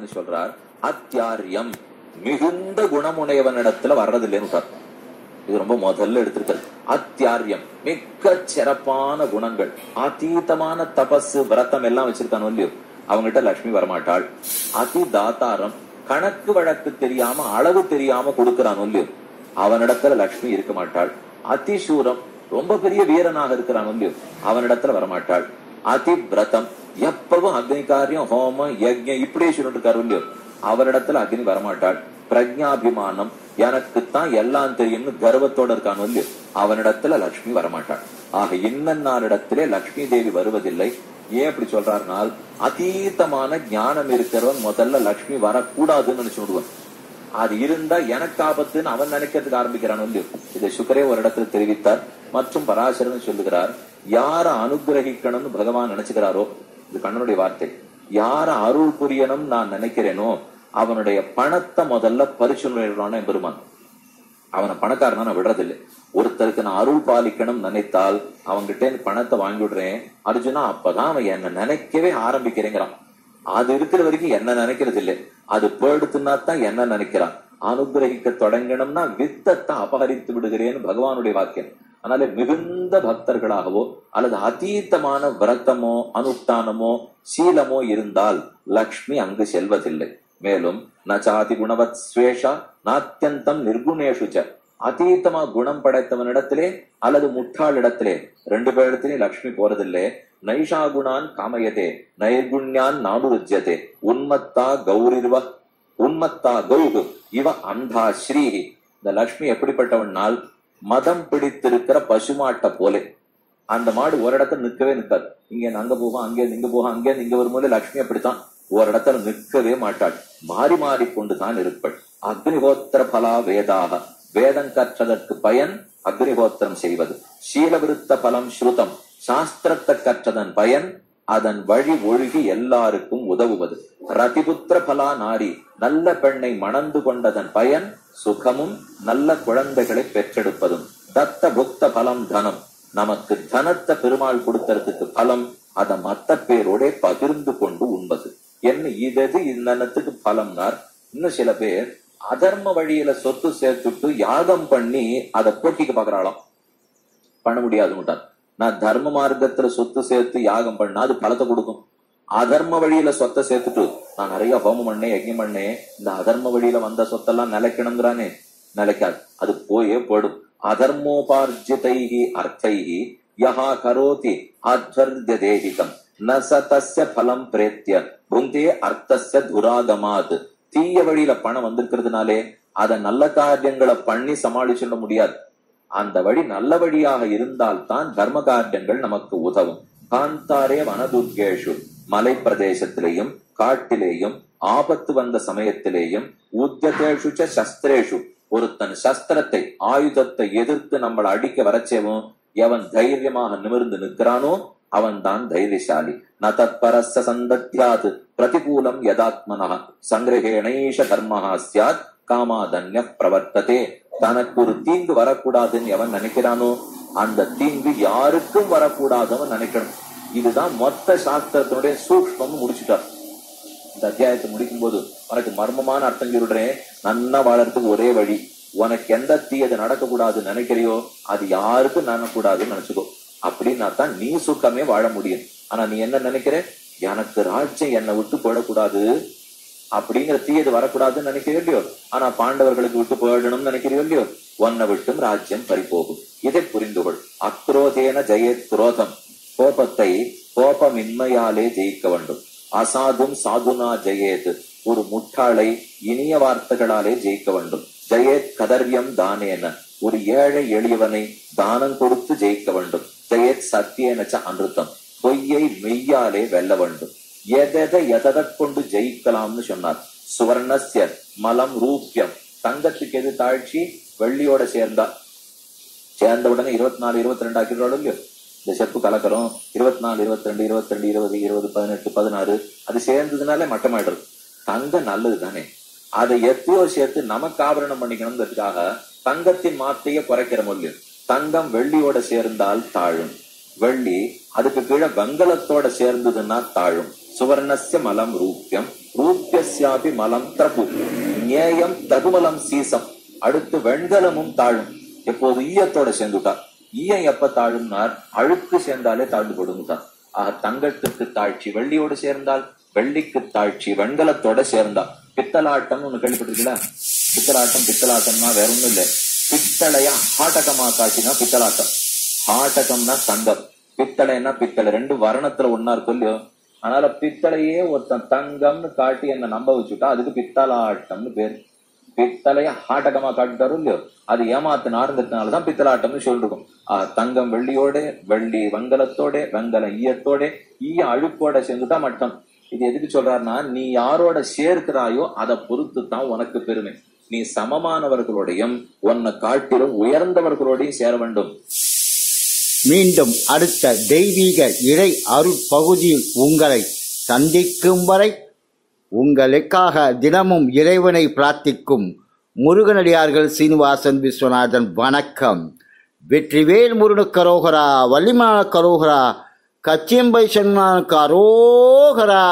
வரக்கூடாதுன்னு சொல்றார். அத்தியாரியம். மிகுந்த குணமுடையவனிடத்துல வர்றதில்லைன்னு இது ரொம்ப முதல்ல எடுத்திருக்கிறது. அத்தியாரியம். மிக்க சிறப்பான குணங்கள். அதீதமான தபஸ் விரதம் எல்லாம் வச்சிருக்கானோ இல்லையோ அவங்ககிட்ட லட்சுமி வரமாட்டாள். அதி தாத்தாரம் கணக்கு வழக்கு தெரியாம அளவு தெரியாம கொடுக்கிறானோ இல்லையோ அவனிடத்துல லட்சுமி இருக்க மாட்டாள். அதிசூரம். ரொம்ப பெரிய வீரனாக இருக்கிறான் இல்லையோ அவனிடத்துல வரமாட்டாள். அதிவிரதம். எப்பவும் அக்னி காரியம் ஹோமம் யஜ்யம் இப்படியே சொல்லிட்டு இருக்காரு இல்லையோ? அவரிடத்துல அக்னி வரமாட்டாள். பிரஜாபிமானம். எனக்குத்தான் எல்லாம் தெரியும்னு கர்வத்தோட இருக்கான் வந்து அவனிடத்துல லட்சுமி வரமாட்டாள். ஆக இன்னன்னாரிடத்திலே லட்சுமி தேவி வருவதில்லை. ஏன் அப்படி சொல்றாருனால் அதீதமான ஞானம் இருக்கிறவன் முதல்ல லட்சுமி வரக்கூடாதுன்னு நினைச்சு விடுவான் அது இருந்தா எனக்கு ஆபத்துன்னு அவன் நினைக்கிறதுக்கு ஆரம்பிக்கிறான் வந்து இதை சுக்கரே ஒரு இடத்துல தெரிவித்தார். மற்றும் பராசரன் சொல்லுகிறார் யார அனுகிரகிக்கணும்னு பகவான் நினைச்சுக்கிறாரோ இது கண்ணனுடைய வார்த்தை யார அருள் புரியணும் நான் நினைக்கிறேனோ அவனுடைய பணத்தை முதல்ல பரிசுறான பெருமான் அவனை பணக்காரனா நான் விடுறதில்லை. ஒருத்தருக்கு நான் அருள் பாலிக்கணும் நினைத்தால் அவன்கிட்ட இருந்து பணத்தை வாங்கி விடுறேன். அர்ஜுனா அப்பதான் அவன் என்ன நினைக்கவே ஆரம்பிக்கிறேங்கிறான். அது இருக்கிற வரைக்கும் என்ன நினைக்கிறது இல்லை அது போயிடுத்துனா தான் என்ன நினைக்கிறான். அனுகிரகிக்க தொடங்கணும்னா வித்தத்தை அபகரித்து விடுகிறேன்னு பகவானுடைய வாக்கியம். அதனால மிகுந்த பக்தர்களாகவோ அல்லது அதீத்தமான விரத்தமோ அனுஷ்டானமோ சீலமோ இருந்தால் லக்ஷ்மி அங்கு செல்வதில்லை. மேலும் நச்சாதி குணவத் ஸ்வேஷா நாத்தியந்தம் நிர்குணேஷுச்ச அதீத்தமா அதீதமா குணம் படைத்தவனிடத்திலே அல்லது முட்டாளிடத்திலே ரெண்டு பேரிடத்திலே லக்ஷ்மி போறதில்லை. நைஷா குணான் காமயதே நைர்குண்யான் நாடுருஜ்யதே. உன்மத்தா கௌரிர்வ உன்மத்தா கௌகு இவ அந்தா ஸ்ரீஹி. இந்த லக்ஷ்மி எப்படிப்பட்டவனால் மதம் பிடித்திருக்கிற பசுமாட்டை போலே. அந்த மாடு ஒரு இடத்துல நிற்கவே நிற்காது. இங்க அங்க போகும் அங்கே இங்க போகும் அங்கே இங்க வரும்போது லட்சுமி அப்படித்தான் ஒரு இடத்துல நிற்கவே மாட்டாள். மாறி மாறி கொண்டுதான் இருப்பள். அக்னிஹோத்திர பலா வேதாக. வேதம் கற்றதற்கு பயன் அக்னிஹோத்திரம் செய்வது. சீலவிருத்த பலம் ஸ்ருதம். சாஸ்திரத்தை கற்றதன் பயன் அதன் வழி ஒழுகி எல்லாருக்கும் உதவுவது. ரதிபுத்திர பலா நாரி நல்ல பெண்ணை மணந்து கொண்டதன் பயன் சுகமும் நல்ல குழந்தைகளை பெற்றெடுப்பதும். தத்த புக்த பலம் தனம். நமக்கு தனத்தை பெருமாள் கொடுத்ததுக்கு பலம் அத மத்த பேரோட பகிர்ந்து கொண்டு உண்பது. என்ன இதது இன்னத்துக்கு பலம்னார்? இன்னும் சில பேர் அதர்ம வழியில சொத்து சேர்த்துட்டு யாகம் பண்ணி அதை போட்டிக்க பாக்குறாளாம். பண்ண முடியாது நான் தர்ம மார்க்கத்துல சொத்து சேர்த்து யாகம் பண்ணா அது பலத்தை கொடுக்கும். அதர்ம வழியில சொத்தை சேர்த்துட்டு நான் நிறைய ஹோமம் பண்ணேன் யஜ்யம் பண்ணேன் இந்த அதர்ம வழியில வந்த சொத்தெல்லாம் நிலைக்கணுங்கிறானே? நிலைக்காது. அது போயே போடும். அதர்மோபார்ஜிதைகி அர்த்தைகி யஹா கரோதி அத்வர்ய தேகிதம் நசதஸ்ய பலம் பிரேத்திய புந்தே அர்த்தஸ்ய துராதமாது தீய வழியில பணம் வந்திருக்கிறதுனாலே அத நல்ல காரியங்களை பண்ணி சமாளிச்சிட முடியாது. அந்த வழி நல்ல வழியாக இருந்தால் தான் தர்ம காரியங்கள் நமக்கு உதவும். காந்தாரே வனதுர்கேஷு மலை பிரதேசத்திலேயும் காட்டிலேயும் ஆபத்து வந்த சமயத்திலேயும் உத்தியதேஷு சஸ்திரேஷு. ஒருத்தன் சஸ்திரத்தை ஆயுதத்தை எதிர்த்து நம்மளை அடிக்க வரச்சேவும் எவன் தைரியமாக நிமிர்ந்து நிற்கிறானோ அவன் தான் தைரியசாலி. ந தத்பரஸ்ய சந்தத்யாத் பிரதிகூலம் யதாத்மனா சங்கிரகேணேஷ தர்மஹா சியாத் காமாதன்ய பிரவர்த்ததே. தனக்கு ஒரு தீங்கு வரக்கூடாதுன்னு எவன் நினைக்கிறானோ அந்த தீங்கு யாருக்கும் வரக்கூடாதவன் நினைக்கணும். இதுதான் மொத்த சாஸ்திரத்தினுடைய சூக்மம் முடிச்சுட்டார். இந்த அத்தியாயத்தை முடிக்கும் போது உனக்கு மர்மமான அர்த்தம் சொல்றேன். நன்னா வாழறதுக்கு ஒரே வழி உனக்கு எந்த தீயது நடக்கக்கூடாதுன்னு நினைக்கிறியோ அது யாருக்கும் நடக்கக்கூடாதுன்னு நினைச்சுக்கோ. அப்படின்னா தான் நீ சுக்கமே வாழ முடியும். ஆனா நீ என்ன நினைக்கிற? எனக்கு ராஜ்யம் என்னை விட்டு போடக்கூடாது அப்படிங்கிற தீயது வரக்கூடாதுன்னு நினைக்கிறீோ இல்லையோ ஆனா பாண்டவர்களுக்கு விட்டு போயிடணும்னு நினைக்கிறியோ இல்லையோ ஒன்ன விட்டும் ராஜ்யம் பறிபோகும். இதை புரிந்துகொள். அக்ரோதேன ஜெய துரோதம் கோபத்தை கோபமின்மையாலே ஜெயிக்க வேண்டும். அசாதும் சாதுனா ஜெயேத். ஒரு முட்டாளை இனிய வார்த்தைகளாலே ஜெயிக்க வேண்டும். ஜெயேத் கதர்வியம் தானேன. ஒரு ஏழை எளியவனை தானம் கொடுத்து ஜெயிக்க வேண்டும். ஜெயேத் சத்தியனச்ச அமிர்தம். பொய்யை மெய்யாலே வெல்ல வேண்டும். எதை எதை கொண்டு ஜெயிக்கலாம்னு சொன்னார். சுவர்ணஸ்ய மலம் ரூபியம். தங்கத்துக்கு எது தாழ்ச்சி? வெள்ளியோட சேர்ந்தா. சேர்ந்த உடனே இருபத்தி நாலு இருபத்தி ரெண்டு ஆக்கிடுவாள் இல்லையோ? இந்த செப்பு கலக்கரம் இருபத்தி நாலு இருபத்தி ரெண்டு இருபத்தி ரெண்டு இருபது இருபது பதினெட்டு பதினாறு. அது சேர்ந்ததுனாலே மட்டமாயிடுறது. தங்கம் நல்லது தானே அதை எத்தையோ சேர்த்து நமக்கு ஆபரணம் பண்ணிக்கணுங்கிறதுக்காக தங்கத்தின் மாத்தையே குறைக்கிற முடியும் தங்கம் வெள்ளியோட சேர்ந்தால் தாழும். வெள்ளி அதுக்கு கீழே வெங்கலத்தோட சேர்ந்ததுன்னா தாழும். சுவர்ணஸ்ய மலம் ரூபியம் ரூபியஸ்ய மலம் திரப்பு ஞேயம் தகுமலம் சீசம் அடுத்து வெண்கலமும் தாழும் எப்போது ஈயத்தோட சேர்ந்துட்டார் ஈயம் எப்ப தாழும்னார் அழுக்கு சேர்ந்தாலே தாழ்ந்து கொடுங்கார் ஆக தங்கத்துக்கு தாழ்ச்சி வெள்ளியோடு சேர்ந்தால் வெள்ளிக்கு தாழ்ச்சி வெண்கலத்தோட சேர்ந்தால் பித்தலாட்டம் ஒண்ணு கேள்விப்பட்டிருக்கீங்களா பித்தலாட்டம் பித்தலாட்டம்னா வேற ஒண்ணும் இல்ல பித்தளையா ஹாட்டகமா காட்சினா பித்தலாட்டம் ஹாட்டகம்னா தங்கம் பித்தளைன்னா பித்தளை ரெண்டு வரணத்துல ஒன்னா இருக்கும் இல்லையோ அதனால பித்தளையே ஒருத்தன் தங்கம்னு காட்டி என்ன நம்ப வச்சுட்டா அதுக்கு பித்தளாட்டம்னு பேரு. பித்தளைய ஆட்டகமா காட்டுட்டாரோ இல்லையோ? அது ஏமாத்து நார்ந்ததுனாலதான் பித்தளாட்டம்னு சொல்லிருக்கும் ஆஹ் தங்கம் வெள்ளியோட வெள்ளி வெங்கலத்தோட வெங்கல ஈயத்தோட ஈய அழுக்கோட சேர்ந்துட்டா மட்டம். இது எதுக்கு சொல்றாருன்னா நீ யாரோட சேர்க்கிறாயோ அதை பொறுத்து தான் உனக்கு பெருமை. நீ சமமானவர்களோடையும் உன்னை காட்டிலும் உயர்ந்தவர்களோடையும் சேர வேண்டும். மீண்டும் அடுத்த தெய்வீக இறை அருட்பகுதியில் உங்களை சந்திக்கும் வரை உங்களுக்காக தினமும் இறைவனை பிரார்த்திக்கும் முருகனடியார்கள் சீனிவாசன் விஸ்வநாதன். வணக்கம். வெற்றிவேல் முருகனுக்கு கரோகரா வள்ளிமான கரோகரா கச்சியம்பை சொன்னான் கரோகரா.